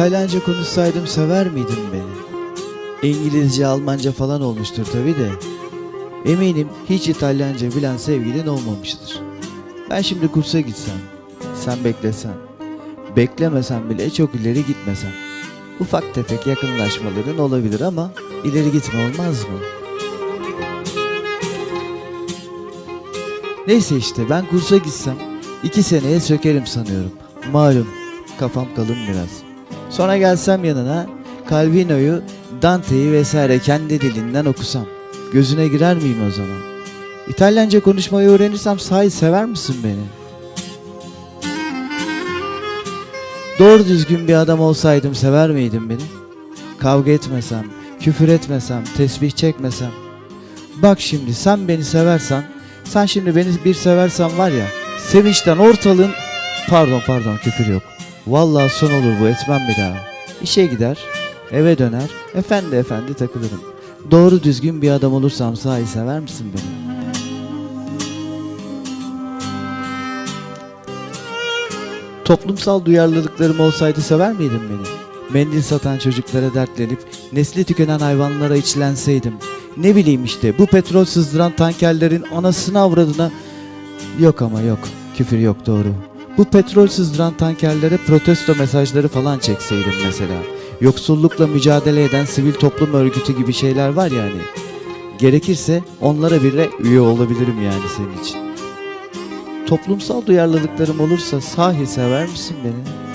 İtalyanca konuşsaydım sever miydin beni? İngilizce, Almanca falan olmuştur tabi de. Eminim hiç İtalyanca bilen sevgilin olmamıştır. Ben şimdi kursa gitsem, sen beklesen, beklemesen bile çok ileri gitmesem. Ufak tefek yakınlaşmaların olabilir ama ileri gitme olmaz mı? Neyse işte ben kursa gitsem iki seneye sökerim sanıyorum. Malum kafam kalın biraz. Sonra gelsem yanına Calvino'yu, Dante'yi vesaire kendi dilinden okusam. Gözüne girer miyim o zaman? İtalyanca konuşmayı öğrenirsem sahi sever misin beni? Doğru düzgün bir adam olsaydım sever miydin beni? Kavga etmesem, küfür etmesem, tesbih çekmesem. Bak şimdi sen beni seversen, sen şimdi beni bir seversen var ya, sevinçten ortalığın... Pardon pardon küfür yok. Vallahi son olur bu etmem bir daha. İşe gider, eve döner, efendi efendi takılırım. Doğru düzgün bir adam olursam sahi sever misin beni? Toplumsal duyarlılıklarım olsaydı sever miydin beni? Mendil satan çocuklara dertlenip nesli tükenen hayvanlara içlenseydim. Ne bileyim işte bu petrol sızdıran tankerlerin anasını avradına... Yok ama yok. Küfür yok doğru. Bu petrol sızdıran tankerlere protesto mesajları falan çekseydim mesela. Yoksullukla mücadele eden sivil toplum örgütü gibi şeyler var yani. Gerekirse onlara bile üye olabilirim yani senin için. Toplumsal duyarlılıklarım olursa sahi sever misin beni?